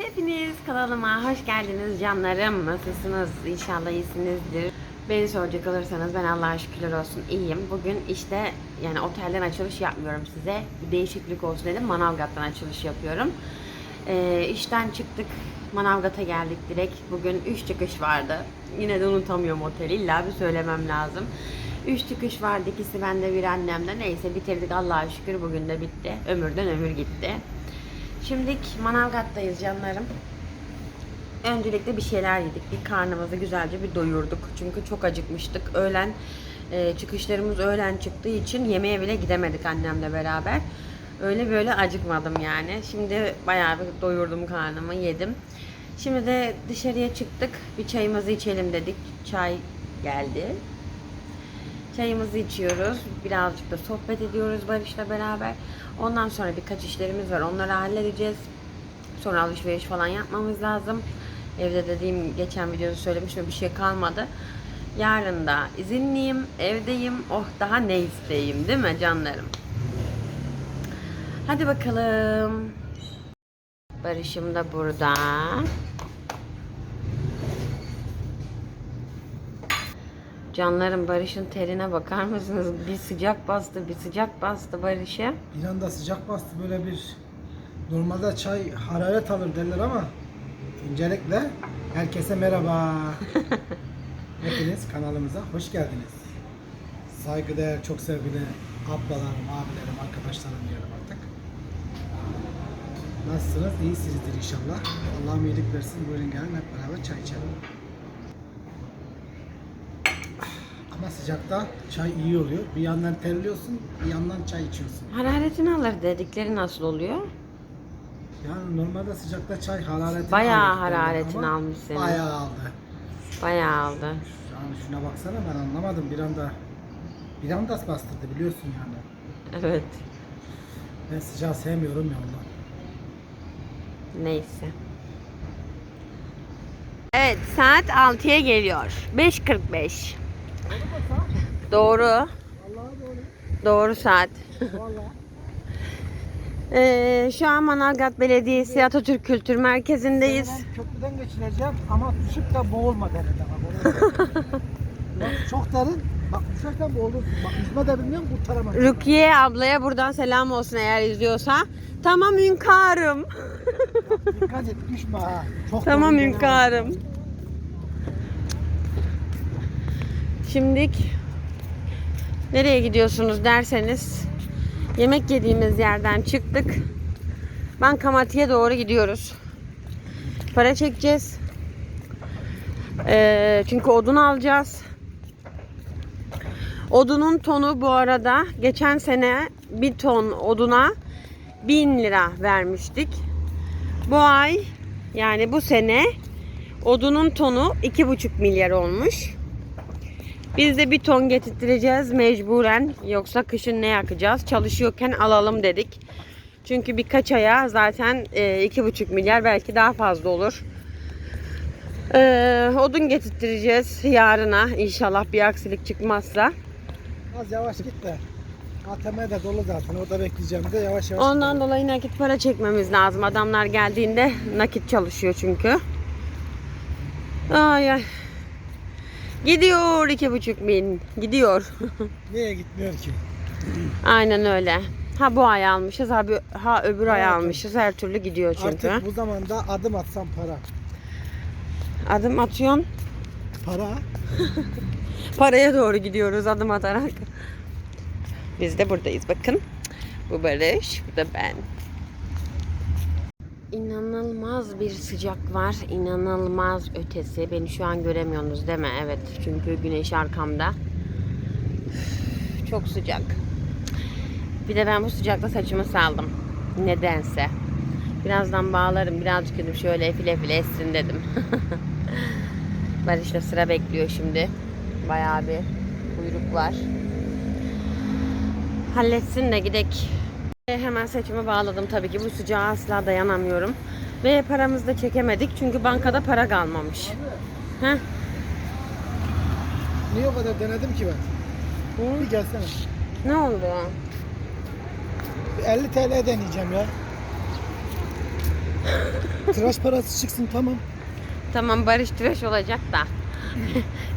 Hepiniz kanalıma hoş geldiniz canlarım. Nasılsınız? İnşallah iyisinizdir. Beni soracak olursanız ben Allah'a şükürler olsun iyiyim. Bugün işte yani otelden açılış yapmıyorum size. Bir değişiklik olsun dedim. Manavgat'tan açılış yapıyorum. Ee, işten çıktık. Manavgat'a geldik direkt. Bugün 3 çıkış vardı. Yine de unutamıyorum oteli. İlla bir söylemem lazım. 3 çıkış vardı. ikisi bende bir annemde. Neyse bitirdik Allah'a şükür. Bugün de bitti. Ömürden ömür gitti. Şimdilik Manavgat'tayız canlarım. Öncelikle bir şeyler yedik. Bir karnımızı güzelce bir doyurduk. Çünkü çok acıkmıştık. Öğlen e, çıkışlarımız öğlen çıktığı için yemeğe bile gidemedik annemle beraber. Öyle böyle acıkmadım yani. Şimdi bayağı bir doyurdum karnımı, yedim. Şimdi de dışarıya çıktık. Bir çayımızı içelim dedik. Çay geldi. Çayımızı içiyoruz. Birazcık da sohbet ediyoruz Barış'la beraber. Ondan sonra birkaç işlerimiz var. Onları halledeceğiz. Sonra alışveriş falan yapmamız lazım. Evde dediğim geçen videoda söylemiştim bir şey kalmadı. Yarın da izinliyim, evdeyim. Oh daha ne isteyeyim değil mi canlarım? Hadi bakalım. Barış'ım da burada. Canlarım Barış'ın terine bakar mısınız? Bir sıcak bastı, bir sıcak bastı Barış'a. Bir anda sıcak bastı böyle bir normalde çay hararet alır derler ama öncelikle herkese merhaba. Hepiniz kanalımıza hoş geldiniz. Saygıdeğer, çok sevgili ablalarım, abilerim, arkadaşlarım diyelim artık. Nasılsınız? İyisinizdir inşallah. Allah'ım iyilik versin. Buyurun gelin hep beraber çay içelim. Ama sıcakta çay iyi oluyor. Bir yandan terliyorsun, bir yandan çay içiyorsun. Hararetini alır dedikleri nasıl oluyor? Yani normalde sıcakta çay hararetini Bayağı alır hararetini ama almış senin. Bayağı aldı. Bayağı aldı. Yani şuna baksana ben anlamadım bir anda. Bir anda bastırdı biliyorsun yani. Evet. Ben sıcağı sevmiyorum ya ondan. Neyse. Evet saat 6'ya geliyor. 5.45. Doğru. Doğru. Saat. Ee, şu an Manavgat Belediyesi Atatürk Kültür Merkezi'ndeyiz. Ben köprüden geçireceğim ama düşüp de boğulma derede. Çok derin. Bak düşerken boğulursun. Bak yüzme de bilmiyorum kurtaramam. Rukiye ablaya buradan selam olsun eğer izliyorsa. Tamam hünkârım. Dikkat et düşme ha. Çok tamam hünkârım. Şimdik nereye gidiyorsunuz derseniz yemek yediğimiz yerden çıktık. Bankamatiğe doğru gidiyoruz. Para çekeceğiz. Ee, çünkü odun alacağız. Odunun tonu bu arada geçen sene bir ton oduna 1000 lira vermiştik. Bu ay yani bu sene odunun tonu 2,5 milyar olmuş. Biz de bir ton getirttireceğiz mecburen. Yoksa kışın ne yakacağız? Çalışıyorken alalım dedik. Çünkü birkaç aya zaten e, iki buçuk milyar belki daha fazla olur. E, odun getirttireceğiz yarına inşallah bir aksilik çıkmazsa. Az yavaş git de. ATM de dolu zaten. Orada bekleyeceğim de yavaş yavaş. Ondan dolayı nakit para çekmemiz lazım. Adamlar geldiğinde nakit çalışıyor çünkü. Ay ay. Gidiyor iki buçuk bin. Gidiyor. Niye gitmiyor ki? Aynen öyle. Ha bu ay almışız, ha, ha öbür ay Hayatım. almışız. Her türlü gidiyor çünkü. Artık bu zamanda adım atsam para. Adım atıyorsun. Para. Paraya doğru gidiyoruz adım atarak. Biz de buradayız bakın. Bu Barış, bu da ben. İnanılmaz bir sıcak var. İnanılmaz ötesi. Beni şu an göremiyorsunuz değil mi? Evet. Çünkü güneş arkamda. Çok sıcak. Bir de ben bu sıcakta saçımı saldım. Nedense. Birazdan bağlarım. Birazcık dedim şöyle efil efil essin dedim. Barış'la sıra bekliyor şimdi. Bayağı bir kuyruk var. Halletsin de gidek. Hemen saçımı bağladım tabii ki. Bu sıcağa asla dayanamıyorum. Ve paramızı da çekemedik çünkü bankada para kalmamış. Heh. Niye o kadar denedim ki ben? Hı? Bir gelsene. Ne oldu? Bir 50 TL deneyeceğim ya. Tıraş parası çıksın tamam. Tamam Barış tıraş olacak da.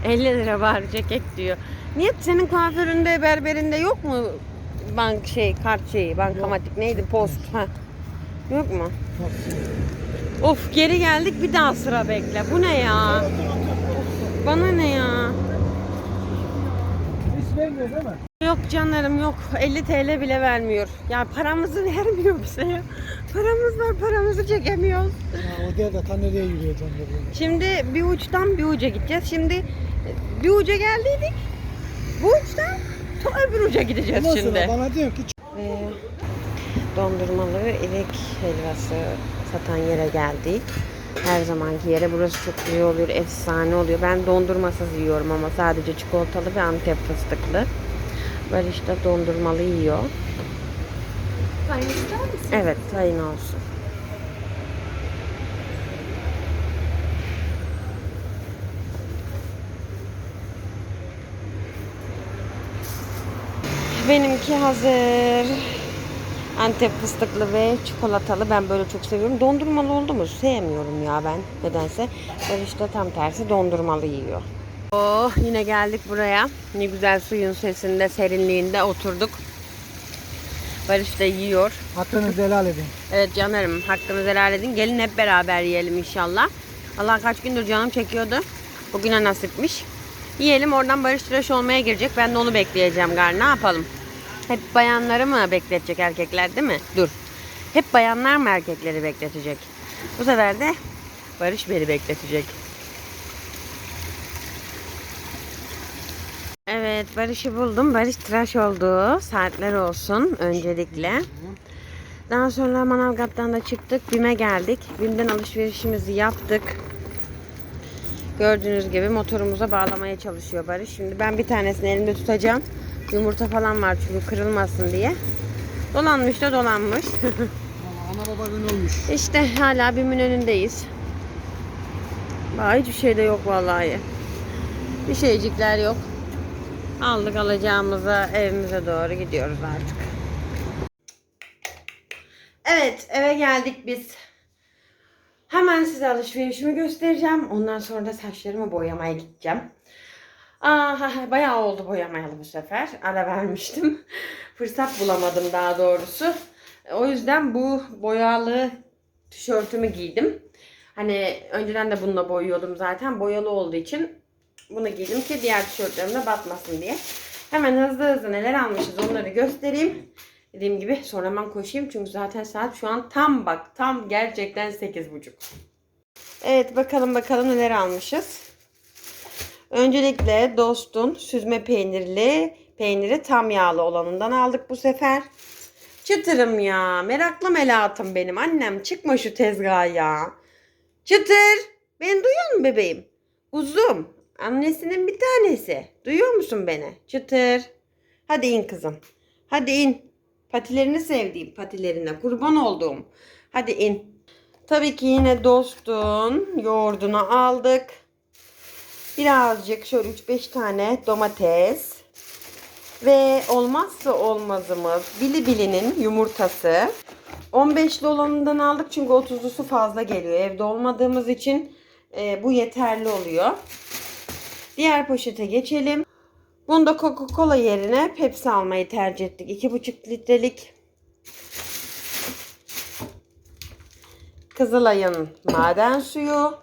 50 lira bari ceket diyor. Niye senin kuaföründe berberinde yok mu bank şey kart şeyi bankamatik neydi post ha? Yok mu? Of geri geldik bir daha sıra bekle. Bu ne ya? Bana ne ya? Hiç vermiyor değil mi? Yok canlarım yok. 50 TL bile vermiyor. Ya paramızı vermiyor bize ya. Paramız var paramızı çekemiyoruz. Ya o değil de ta nereye yürüyor böyle. Şimdi bir uçtan bir uca gideceğiz. Şimdi bir uca geldiydik. Bu uçtan ta öbür uca gideceğiz Ondan şimdi. bana diyor ki Ve dondurmalı inek helvası satan yere geldik. Her zamanki yere burası çok iyi oluyor, efsane oluyor. Ben dondurmasız yiyorum ama sadece çikolatalı ve antep fıstıklı. Barış da dondurmalı yiyor. Tayin ister misin? Evet, tayin olsun. Benimki hazır. Antep fıstıklı ve çikolatalı. Ben böyle çok seviyorum. Dondurmalı oldu mu? Sevmiyorum ya ben nedense. Barış da tam tersi dondurmalı yiyor. Oh yine geldik buraya. Ne güzel suyun sesinde, serinliğinde oturduk. Barış da yiyor. hakkınızı helal edin. Evet canlarım hakkınızı helal edin. Gelin hep beraber yiyelim inşallah. Allah kaç gündür canım çekiyordu. Bugüne nasipmiş. Yiyelim oradan Barış tıraş olmaya girecek. Ben de onu bekleyeceğim galiba. Ne yapalım? Hep bayanları mı bekletecek erkekler değil mi? Dur. Hep bayanlar mı erkekleri bekletecek? Bu sefer de Barış beni bekletecek. Evet Barış'ı buldum. Barış tıraş oldu. Saatler olsun öncelikle. Daha sonra Manavgat'tan da çıktık. BİM'e geldik. BİM'den alışverişimizi yaptık. Gördüğünüz gibi motorumuza bağlamaya çalışıyor Barış. Şimdi ben bir tanesini elimde tutacağım. Yumurta falan var çünkü kırılmasın diye. Dolanmış da dolanmış. Ana baba gün olmuş. işte hala BİM'in önündeyiz. Daha hiçbir şey de yok vallahi. Bir şeycikler yok. Aldık alacağımıza evimize doğru gidiyoruz artık. Evet eve geldik biz. Hemen size alışverişimi göstereceğim. Ondan sonra da saçlarımı boyamaya gideceğim. Aa, bayağı oldu boyamayalı bu sefer. Ara vermiştim. Fırsat bulamadım daha doğrusu. O yüzden bu boyalı tişörtümü giydim. Hani önceden de bununla boyuyordum zaten. Boyalı olduğu için bunu giydim ki diğer tişörtlerimde batmasın diye. Hemen hızlı hızlı neler almışız onları göstereyim. Dediğim gibi sonra hemen koşayım çünkü zaten saat şu an tam bak tam gerçekten 8.30. Evet bakalım bakalım neler almışız. Öncelikle Dost'un süzme peynirli peyniri tam yağlı olanından aldık bu sefer. Çıtırım ya. Meraklı melatım benim. Annem çıkma şu tezgaha ya. Çıtır. Beni duyuyor musun bebeğim? Uzum. Annesinin bir tanesi. Duyuyor musun beni? Çıtır. Hadi in kızım. Hadi in. Patilerini sevdiğim patilerine kurban olduğum. Hadi in. Tabii ki yine dostun yoğurdunu aldık. Birazcık şöyle 3-5 tane domates. Ve olmazsa olmazımız Bili Bili'nin yumurtası. 15'li olanından aldık çünkü 30'lusu fazla geliyor. Evde olmadığımız için e, bu yeterli oluyor. Diğer poşete geçelim. Bunda Coca-Cola yerine Pepsi almayı tercih ettik. 2,5 litrelik. Kızılay'ın maden suyu.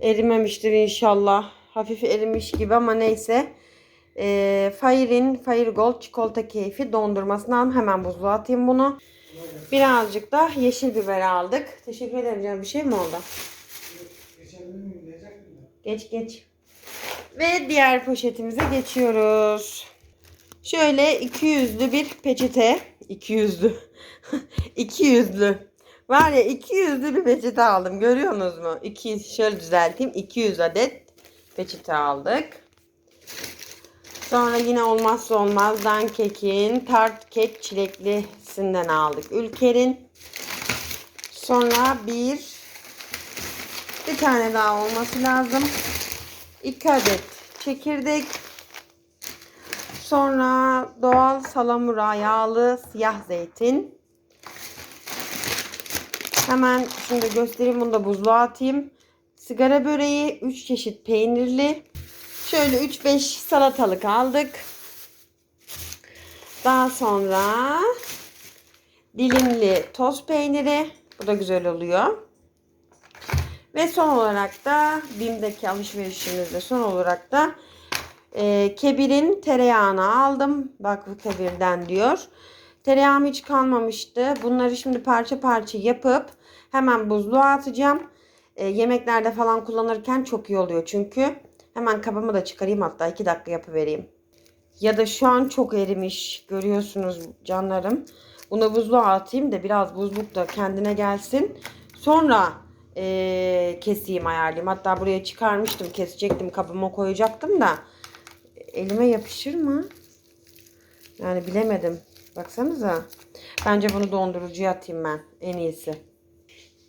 Erimemiştir inşallah. Hafif erimiş gibi ama neyse. E, Fire'in Fire Gold çikolata keyfi dondurmasından hemen buzluğa atayım bunu. Birazcık da yeşil biber aldık. Teşekkür ederim canım. Bir şey mi oldu? Geç geç. Ve diğer poşetimize geçiyoruz. Şöyle 200'lü bir peçete. 200'lü. 200'lü. Var ya 200'lü bir peçete aldım. Görüyorsunuz mu? 200 şöyle düzelteyim. 200 adet peçete aldık. Sonra yine olmazsa olmaz Dankek'in tart kek çileklisinden aldık. Ülker'in. Sonra bir bir tane daha olması lazım. 2 adet çekirdek. Sonra doğal salamura yağlı siyah zeytin. Hemen şimdi göstereyim bunu da buzluğa atayım. Sigara böreği 3 çeşit peynirli. Şöyle 3-5 salatalık aldık. Daha sonra dilimli toz peyniri. Bu da güzel oluyor. Ve son olarak da BİM'deki alışverişimizde son olarak da e, Kebir'in tereyağını aldım. Bak bu Kebir'den diyor. Tereyağım hiç kalmamıştı. Bunları şimdi parça parça yapıp hemen buzluğa atacağım. E, yemeklerde falan kullanırken çok iyi oluyor çünkü. Hemen kabımı da çıkarayım hatta 2 dakika yapıvereyim. Ya da şu an çok erimiş görüyorsunuz canlarım. Bunu buzluğa atayım da biraz buzlukta kendine gelsin. Sonra eee, keseyim ayarlayayım. Hatta buraya çıkarmıştım kesecektim kabıma koyacaktım da. Elime yapışır mı? Yani bilemedim. Baksanıza. Bence bunu dondurucuya atayım ben. En iyisi.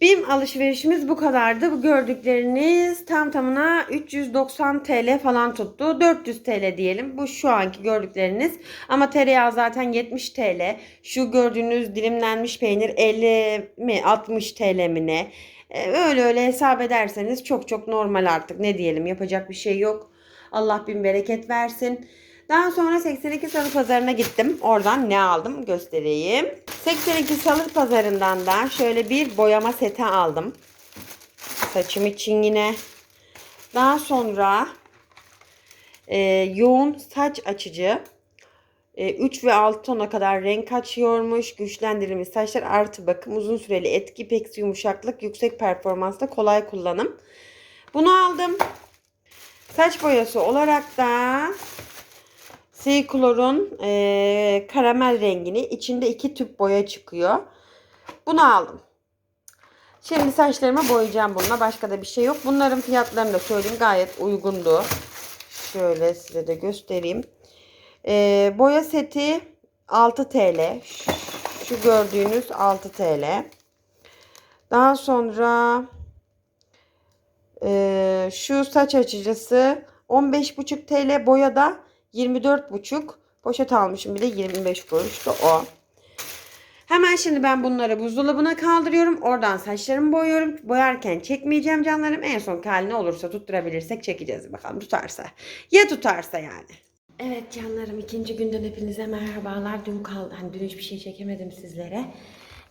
BİM alışverişimiz bu kadardı. Bu gördükleriniz tam tamına 390 TL falan tuttu. 400 TL diyelim. Bu şu anki gördükleriniz. Ama tereyağı zaten 70 TL. Şu gördüğünüz dilimlenmiş peynir 50 mi 60 TL mi ne? Ee, Öyle öyle hesap ederseniz çok çok normal artık. Ne diyelim yapacak bir şey yok. Allah bin bereket versin. Daha sonra 82 Salı Pazarı'na gittim. Oradan ne aldım göstereyim. 82 Salı Pazarı'ndan da şöyle bir boyama seti aldım. Saçım için yine. Daha sonra e, yoğun saç açıcı. 3 ve 6 tona kadar renk açıyormuş. Güçlendirilmiş saçlar artı bakım, uzun süreli etki, pek yumuşaklık, yüksek performansla kolay kullanım. Bunu aldım. Saç boyası olarak da Seacolor'un eee karamel rengini içinde iki tüp boya çıkıyor. Bunu aldım. Şimdi saçlarımı boyayacağım bununla. Başka da bir şey yok. Bunların fiyatlarını da söyleyeyim. Gayet uygundu. Şöyle size de göstereyim. Eee, boya seti 6 TL. Şu gördüğünüz 6 TL. Daha sonra ee, şu saç açıcısı 15,5 TL boyada 24,5 poşet almışım bir de 25 kuruştu o. Hemen şimdi ben bunları buzdolabına kaldırıyorum. Oradan saçlarımı boyuyorum. Boyarken çekmeyeceğim canlarım. En son haline olursa tutturabilirsek çekeceğiz bakalım tutarsa. Ya tutarsa yani. Evet canlarım ikinci günden hepinize merhabalar. Dün kaldı. Hani dün hiçbir şey çekemedim sizlere.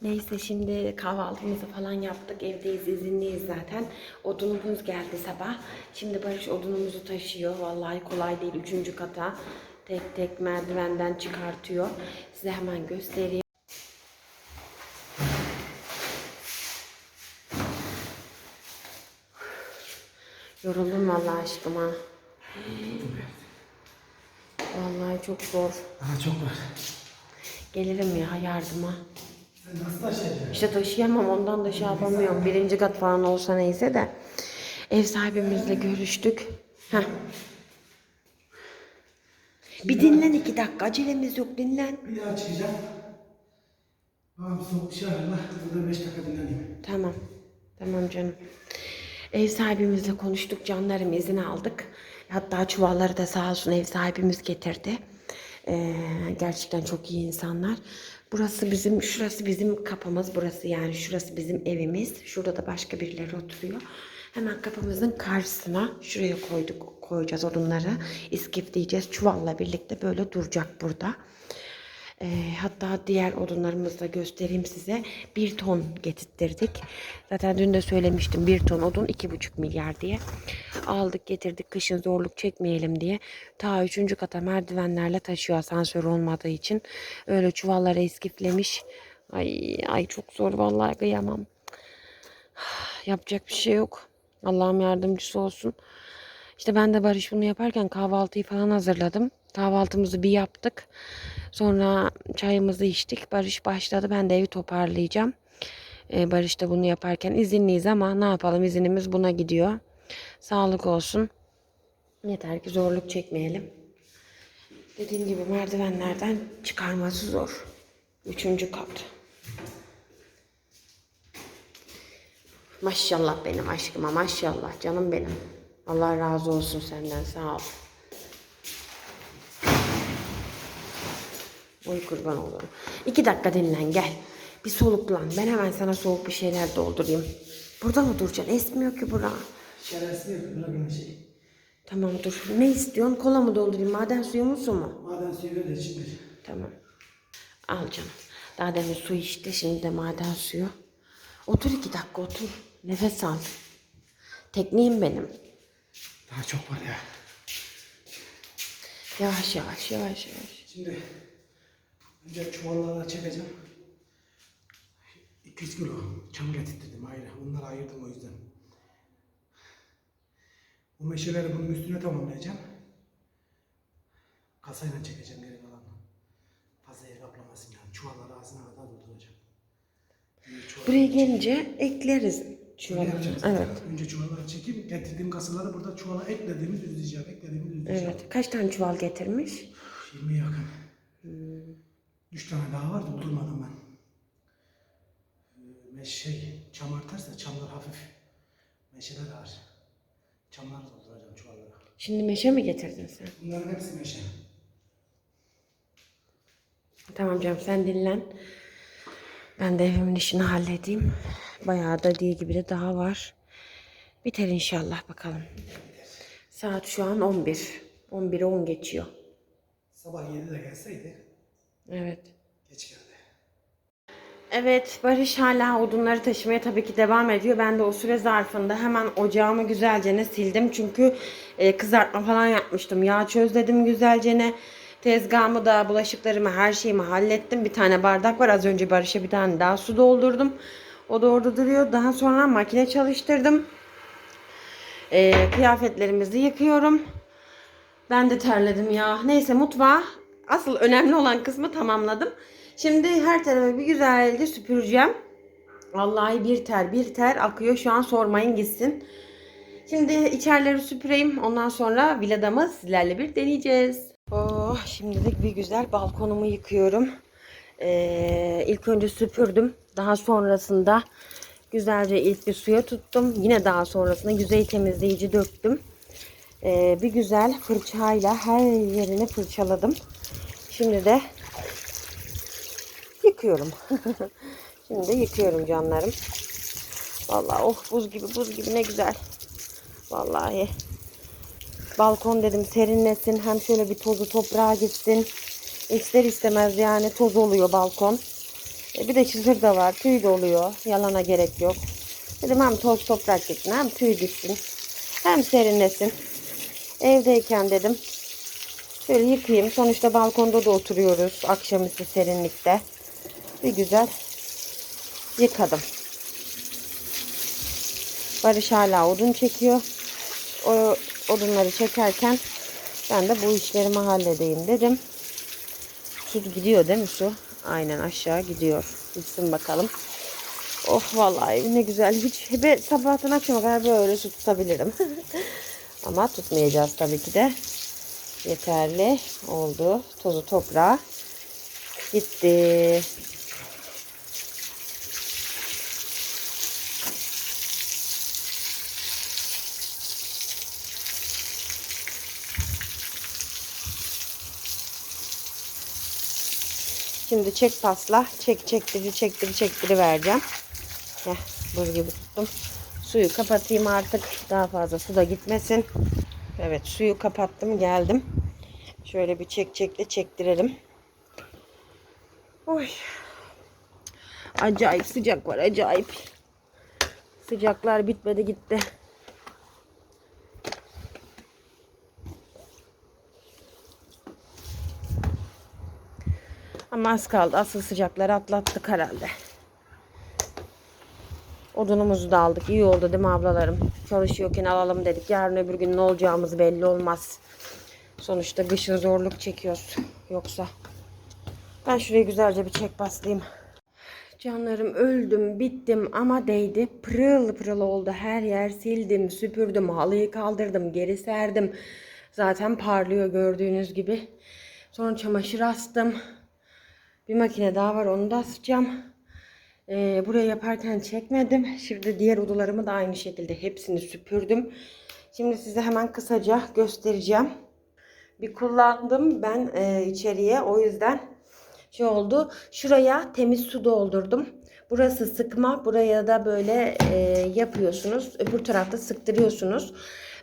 Neyse şimdi kahvaltımızı falan yaptık. Evdeyiz, izinliyiz zaten. Odunumuz geldi sabah. Şimdi Barış odunumuzu taşıyor. Vallahi kolay değil. Üçüncü kata tek tek merdivenden çıkartıyor. Size hemen göstereyim. Yoruldum vallahi aşkım ha. Vallahi çok zor. Daha çok var. Gelirim ya yardıma. Nasıl taşıyacaksın? İşte taşıyamam ondan da şey yapamıyorum. Birinci kat falan olsa neyse de. Ev sahibimizle görüştük. Heh. Bir dinlen iki dakika. Acelemiz yok dinlen. Bir daha çıkacağım. Babam soğuk dışarıda. Burada 5 dakika dinleneyim. Tamam. Tamam canım. Ev sahibimizle konuştuk. Canlarım izin aldık. Hatta çuvalları da sağ olsun ev sahibimiz getirdi. Ee, gerçekten çok iyi insanlar. Burası bizim, şurası bizim kapımız. Burası yani şurası bizim evimiz. Şurada da başka birileri oturuyor. Hemen kapımızın karşısına şuraya koyduk, koyacağız odunları. İskifleyeceğiz. Çuvalla birlikte böyle duracak burada. Ee, hatta diğer odunlarımızı da göstereyim size. Bir ton getirttirdik. Zaten dün de söylemiştim bir ton odun iki buçuk milyar diye. Aldık getirdik kışın zorluk çekmeyelim diye. Ta üçüncü kata merdivenlerle taşıyor asansör olmadığı için. Öyle çuvallara iskiflemiş. Ay, ay çok zor vallahi kıyamam. Yapacak bir şey yok. Allah'ım yardımcısı olsun. İşte ben de Barış bunu yaparken kahvaltıyı falan hazırladım. Kahvaltımızı bir yaptık. Sonra çayımızı içtik. Barış başladı. Ben de evi toparlayacağım. Ee, Barış da bunu yaparken izinliyiz ama ne yapalım izinimiz buna gidiyor. Sağlık olsun. Yeter ki zorluk çekmeyelim. Dediğim gibi merdivenlerden çıkarması zor. Üçüncü kat. Maşallah benim aşkıma maşallah canım benim. Allah razı olsun senden sağ ol. Oy kurban olurum. İki dakika dinlen gel. Bir soluklan. Ben hemen sana soğuk bir şeyler doldurayım. Burada mı duracaksın? Esmiyor ki bura. Şerefsiz bırakın şey. Tamam dur. Ne istiyorsun? Kola mı doldurayım? Maden suyu mu su mu? Maden suyu de içim Tamam. Al canım. Daha demin su içti. Şimdi de maden suyu. Otur iki dakika otur. Nefes al. Tekniğim benim. Daha çok var ya. Yavaş yavaş yavaş yavaş. Şimdi önce çuvallara çekeceğim. 200 kilo çam getirttirdim ayrı. Bunları ayırdım o yüzden. Bu meşeleri bunun üstüne tamamlayacağım. Kasayla çekeceğim geri kalanı. Fazla yer kaplamasın yani. Çuvalları ağzına kadar dolduracağım. Buraya gelince ekleriz çuvalları. Evet. Önce çuvalları çekeyim. Getirdiğim kasaları burada çuvala eklediğimi düzleyeceğim. Eklediğimi düzleyeceğim. Evet. Kaç tane çuval getirmiş? 20 yakın. Üç tane daha var doldurmadım ben. Ee, Meş şey, çam artarsa çamlar hafif. Meşeler ağır. Çamları dolduracağım çuvallara. Şimdi meşe mi getirdin sen? Bunların hepsi meşe. Tamam canım sen dinlen. Ben de evimin işini halledeyim. Bayağı da değil gibi de daha var. Biter inşallah bakalım. Saat şu an 11. 11'e 10 geçiyor. Sabah 7'de gelseydi Evet. geç geldi. Evet Barış hala odunları taşımaya tabii ki devam ediyor. Ben de o süre zarfında hemen ocağımı güzelce sildim. Çünkü e, kızartma falan yapmıştım. Yağ çözledim güzelce. Tezgahımı da bulaşıklarımı her şeyimi hallettim. Bir tane bardak var. Az önce Barış'a bir tane daha su doldurdum. O da orada duruyor. Daha sonra makine çalıştırdım. E, kıyafetlerimizi yıkıyorum. Ben de terledim ya. Neyse mutfağa asıl önemli olan kısmı tamamladım. Şimdi her tarafı bir güzelce süpüreceğim. Vallahi bir ter bir ter akıyor. Şu an sormayın gitsin. Şimdi içerileri süpüreyim. Ondan sonra villadamı sizlerle bir deneyeceğiz. Oh, şimdilik bir güzel balkonumu yıkıyorum. Ee, ilk önce süpürdüm. Daha sonrasında güzelce ilk bir suya tuttum. Yine daha sonrasında yüzey temizleyici döktüm. Ee, bir güzel fırçayla her yerini fırçaladım. Şimdi de yıkıyorum. Şimdi yıkıyorum canlarım. Vallahi oh buz gibi buz gibi ne güzel. Vallahi balkon dedim serinlesin hem şöyle bir tozu toprağa gitsin. İster istemez yani toz oluyor balkon. E bir de çizir de var tüy de oluyor. Yalana gerek yok. Dedim hem toz toprak gitsin hem tüy gitsin. Hem serinlesin. Evdeyken dedim şöyle yıkayayım. Sonuçta balkonda da oturuyoruz akşamüstü serinlikte. Bir güzel yıkadım. Barış hala odun çekiyor. O odunları çekerken ben de bu işlerimi halledeyim dedim. Su gidiyor değil mi su? Aynen aşağı gidiyor. Gitsin bakalım. Oh vallahi ne güzel. Hiç be, sabahtan akşama kadar böyle su tutabilirim. Ama tutmayacağız tabii ki de. Yeterli oldu. Tozu toprağa gitti. Şimdi çek pasla. Çek çektiri çektiri çektiri vereceğim. Heh, buz tuttum. Suyu kapatayım artık. Daha fazla su da gitmesin. Evet suyu kapattım geldim. Şöyle bir çek çekle çektirelim. Oy. Acayip sıcak var acayip. Sıcaklar bitmedi gitti. Ama az kaldı. Asıl sıcakları atlattık herhalde. Odunumuzu da aldık. İyi oldu değil mi ablalarım? Çalışıyorken alalım dedik. Yarın öbür gün ne olacağımız belli olmaz. Sonuçta kışın zorluk çekiyoruz. Yoksa. Ben şuraya güzelce bir çek baslayayım. Canlarım öldüm, bittim ama değdi. Pırıl pırıl oldu. Her yer sildim, süpürdüm, halıyı kaldırdım, geri serdim. Zaten parlıyor gördüğünüz gibi. Sonra çamaşır astım. Bir makine daha var onu da asacağım. Ee, buraya yaparken çekmedim. Şimdi diğer odalarımı da aynı şekilde hepsini süpürdüm. Şimdi size hemen kısaca göstereceğim. Bir kullandım ben e, içeriye o yüzden şey oldu. Şuraya temiz su doldurdum. Burası sıkma. Buraya da böyle e, yapıyorsunuz. Öbür tarafta sıktırıyorsunuz.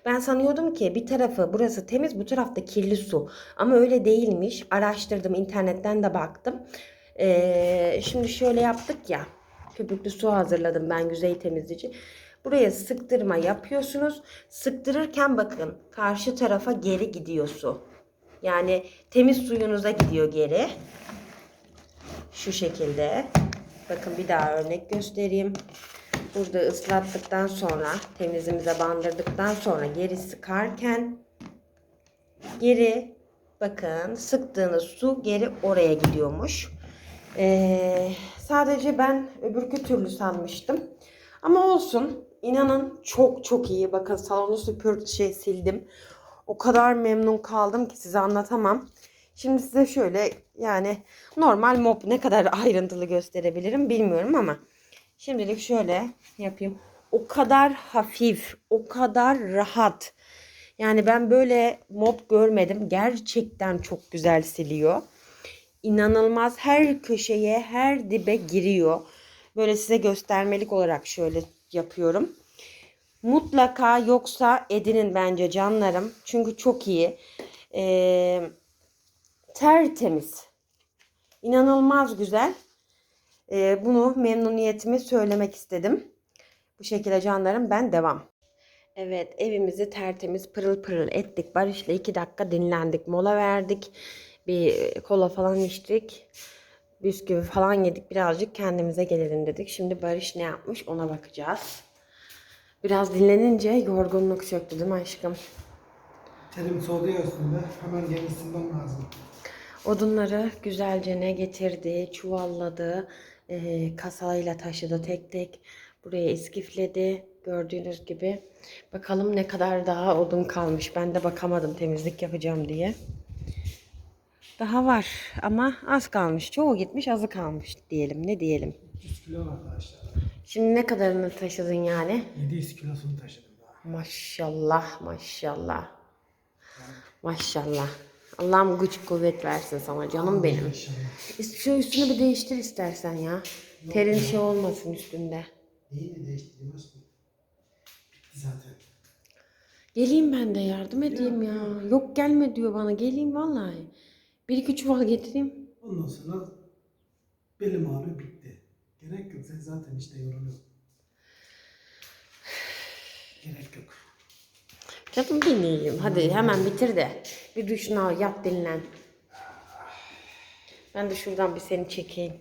Ben sanıyordum ki bir tarafı burası temiz bu tarafta kirli su. Ama öyle değilmiş. Araştırdım internetten de baktım. E, şimdi şöyle yaptık ya. Köpüklü su hazırladım ben yüzey temizleyici. Buraya sıktırma yapıyorsunuz. Sıktırırken bakın karşı tarafa geri gidiyor su. Yani temiz suyunuza gidiyor geri. Şu şekilde. Bakın bir daha örnek göstereyim. Burada ıslattıktan sonra temizimize bandırdıktan sonra geri sıkarken geri bakın sıktığınız su geri oraya gidiyormuş. Ee, sadece ben öbürkü türlü sanmıştım. Ama olsun. İnanın çok çok iyi. Bakın salonu süpür şey sildim. O kadar memnun kaldım ki size anlatamam. Şimdi size şöyle yani normal mop ne kadar ayrıntılı gösterebilirim bilmiyorum ama şimdilik şöyle yapayım. O kadar hafif, o kadar rahat. Yani ben böyle mop görmedim. Gerçekten çok güzel siliyor. İnanılmaz her köşeye, her dibe giriyor. Böyle size göstermelik olarak şöyle yapıyorum. Mutlaka yoksa edinin bence canlarım. Çünkü çok iyi. Ee, tertemiz. İnanılmaz güzel. Ee, bunu memnuniyetimi söylemek istedim. Bu şekilde canlarım ben devam. Evet evimizi tertemiz pırıl pırıl ettik. Barış'la iki dakika dinlendik. Mola verdik. Bir kola falan içtik. Bisküvi falan yedik. Birazcık kendimize gelelim dedik. Şimdi Barış ne yapmış ona bakacağız. Biraz dinlenince yorgunluk çöktü değil mi aşkım? Terim soğudu ya üstünde. Hemen yenisini lazım. Odunları güzelce ne getirdi, çuvalladı, eee, kasayla taşıdı tek tek. Buraya iskifledi gördüğünüz gibi. Bakalım ne kadar daha odun kalmış. Ben de bakamadım temizlik yapacağım diye. Daha var ama az kalmış. Çoğu gitmiş azı kalmış diyelim. Ne diyelim. 300 kilo arkadaşlar. Şimdi ne kadarını taşıdın yani? 700 kilosunu taşıdım daha. Maşallah maşallah. Maşallah. Allah'ım güç kuvvet versin sana canım benim. İnşallah. Şu üstünü bir değiştir istersen ya. Terin şey olmasın üstünde. Neyini değiştireyim aşkım? Bitti zaten. Geleyim ben de yardım edeyim ya. Yok gelme diyor bana. Geleyim vallahi. Bir iki çuval getireyim. Ondan sonra belim ağrıyor bitti. Gerek yok. Sen zaten işte yoruluyorsun. Gerek yok. Canım dinleyeyim. Hadi hemen bitir de. Bir duşunu al yat dinlen. Ben de şuradan bir seni çekeyim.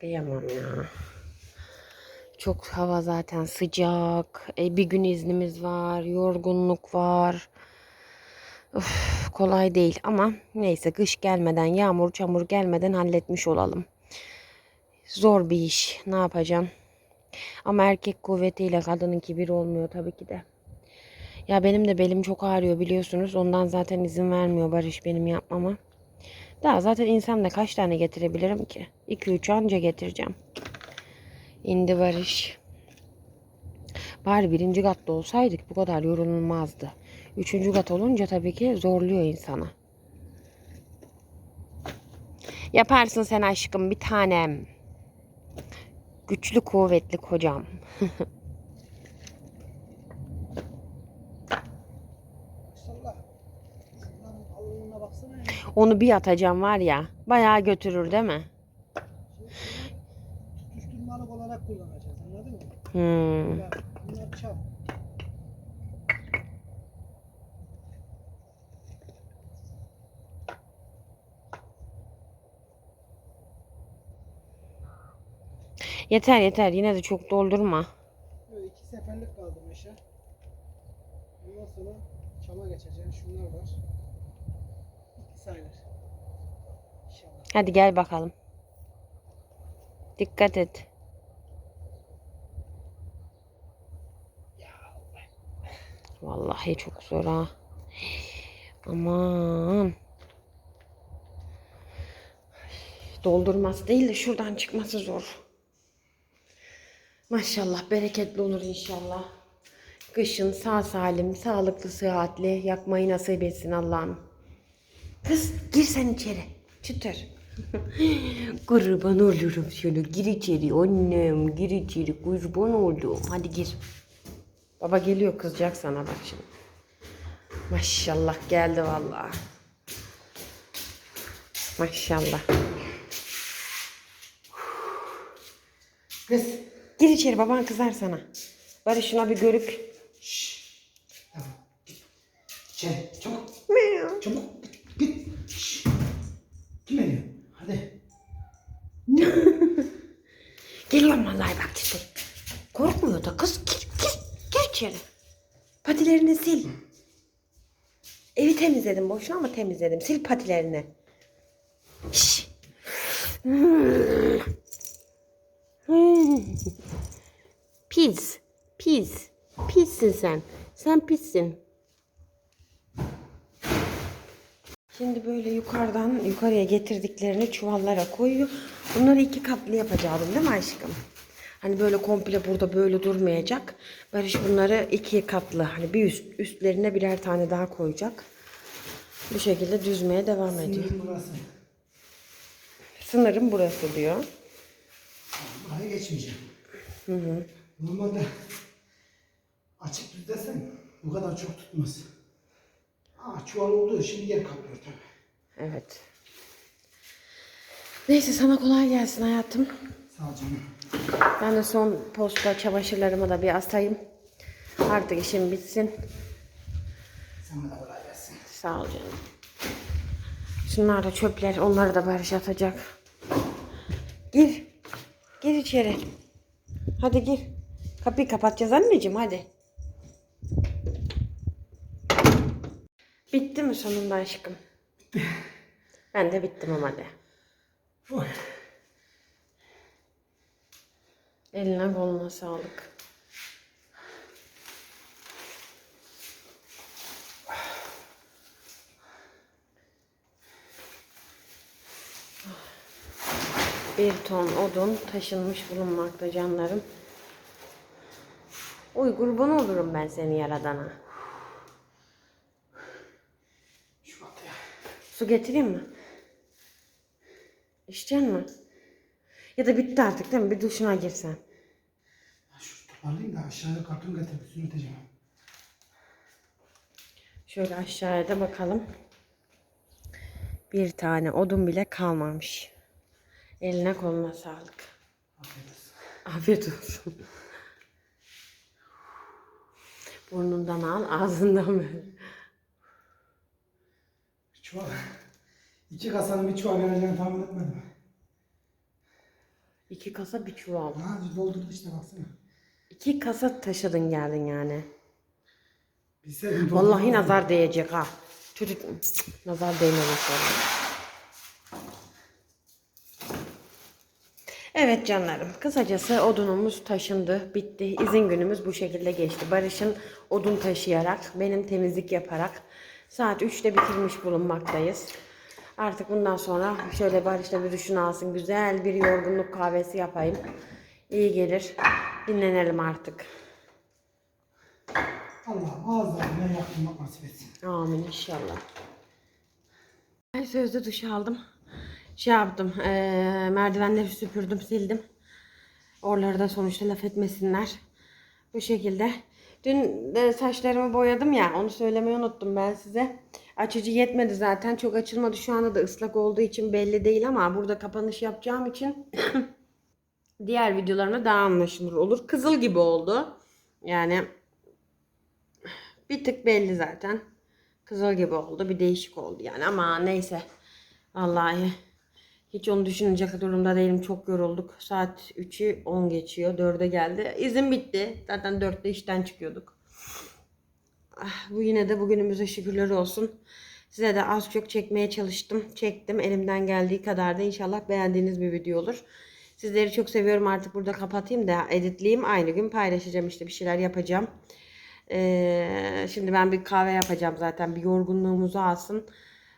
Kıyamam ya. Çok hava zaten sıcak. E, bir gün iznimiz var. Yorgunluk var. Of, kolay değil ama neyse kış gelmeden, yağmur çamur gelmeden halletmiş olalım. Zor bir iş. Ne yapacağım? Ama erkek kuvvetiyle kadınınki bir olmuyor tabii ki de. Ya benim de belim çok ağrıyor biliyorsunuz. Ondan zaten izin vermiyor Barış benim yapmama. Daha zaten insan da kaç tane getirebilirim ki? 2-3 anca getireceğim. İndi Barış. Bari birinci katta olsaydık bu kadar yorulmazdı. Üçüncü kat olunca tabii ki zorluyor insana. Yaparsın sen aşkım bir tanem. Güçlü kuvvetli kocam. Onu bir atacağım var ya. Bayağı götürür değil mi? Tutuşturmalık olarak kullanacağız. Anladın mı? Hmm. Ya, bunlar çap. Yeter yeter yine de çok doldurma. Böyle iki seferlik kaldı meşe. Ondan sonra çama geçeceğim. Şunlar var. Bitti sayılır. İnşallah. Hadi gel bakalım. Dikkat et. Vallahi çok zor ha. Aman. Doldurması değil de şuradan çıkması zor. Maşallah bereketli olur inşallah. kışın sağ salim, sağlıklı, sıhhatli yakmayı nasip etsin Allah'ım. Kız gir sen içeri. Çıtır. kurban olurum şunu. Gir içeri annem. Gir içeri. Kurban oldum. Hadi gir. Baba geliyor kızacak sana bak şimdi. Maşallah geldi vallahi. Maşallah. Kız. Gir içeri baban kızar sana. Bari şuna bir görük. Tamam. Git. İçeri. Çabuk. Miau. Çabuk. Git. Git. Şşş. Kim geliyor? Hadi. Geliyorum vallahi bak işte. Korkmuyor da kız gir gir gir içeri. Patilerini sil. Evi temizledim boşuna ama temizledim. Sil patilerini. Şş. Pissin sen. Sen pissin. Şimdi böyle yukarıdan yukarıya getirdiklerini çuvallara koyuyor. Bunları iki katlı yapacaktım değil mi aşkım? Hani böyle komple burada böyle durmayacak. Barış bunları iki katlı hani bir üst üstlerine birer tane daha koyacak. Bu şekilde düzmeye devam ediyor. Burası. Sınırım burası diyor. Buraya geçmeyeceğim. Normalde açık düz desen bu kadar çok tutmaz. Aa, çuval olduğu için yer kaplıyor tabii. Evet. Neyse sana kolay gelsin hayatım. Sağ ol canım. Ben de son posta çamaşırlarımı da bir asayım. Artık işim bitsin. Sana da kolay gelsin. Sağ ol canım. Şunlar da çöpler. Onları da Barış atacak. Gir. Gir içeri. Hadi gir. Kapıyı kapatacağız anneciğim hadi. Bitti mi sonunda aşkım? Ben de bittim ama. Oy. Eline koluna sağlık. Bir ton odun taşınmış bulunmakta canlarım. Oy kurban olurum ben seni yaradana. Su getireyim mi? İçecek mi? Ya da bitti artık değil mi? Bir duşuna girsen. Şu toparlayayım da aşağıya karton getirip sürüteceğim. Şöyle aşağıya da bakalım. Bir tane odun bile kalmamış. Eline koluna sağlık. Afiyet olsun. Afiyet olsun. Burnundan al, ağzından ver. Çuval. İki kasanın bir çuval geleceğini tahmin etmedim. İki kasa bir çuval. Ha doldurdu işte baksana. İki kasa taşıdın geldin yani. Bilseydim Vallahi nazar değecek ha. Çocuk nazar değmemiş Evet canlarım. Kısacası odunumuz taşındı. Bitti. İzin günümüz bu şekilde geçti. Barış'ın odun taşıyarak, benim temizlik yaparak saat 3'te bitirmiş bulunmaktayız. Artık bundan sonra şöyle Barış'la bir düşün alsın. Güzel bir yorgunluk kahvesi yapayım. İyi gelir. Dinlenelim artık. Allah ağızlarına yakınmak nasip etsin. Amin inşallah. Ben sözde duş aldım. Şey yaptım. eee, merdivenleri süpürdüm, sildim. Oraları da sonuçta laf etmesinler. Bu şekilde. Dün de saçlarımı boyadım ya. Onu söylemeyi unuttum ben size. Açıcı yetmedi zaten. Çok açılmadı. Şu anda da ıslak olduğu için belli değil ama burada kapanış yapacağım için diğer videolarımda daha anlaşılır olur. Kızıl gibi oldu. Yani bir tık belli zaten. Kızıl gibi oldu. Bir değişik oldu yani ama neyse. Vallahi hiç onu düşünecek durumda değilim. Çok yorulduk. Saat 3'ü 10 geçiyor. 4'e geldi. İzin bitti. Zaten 4'te işten çıkıyorduk. Ah, bu yine de bugünümüze şükürler olsun. Size de az çok çekmeye çalıştım. Çektim. Elimden geldiği kadar da inşallah beğendiğiniz bir video olur. Sizleri çok seviyorum. Artık burada kapatayım da editleyeyim. Aynı gün paylaşacağım işte bir şeyler yapacağım. Ee, şimdi ben bir kahve yapacağım zaten. Bir yorgunluğumuzu alsın.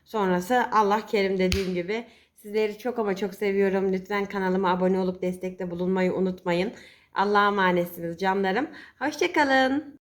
Sonrası Allah kerim dediğim gibi. Sizleri çok ama çok seviyorum. Lütfen kanalıma abone olup destekte bulunmayı unutmayın. Allah'a emanetsiniz canlarım. Hoşçakalın.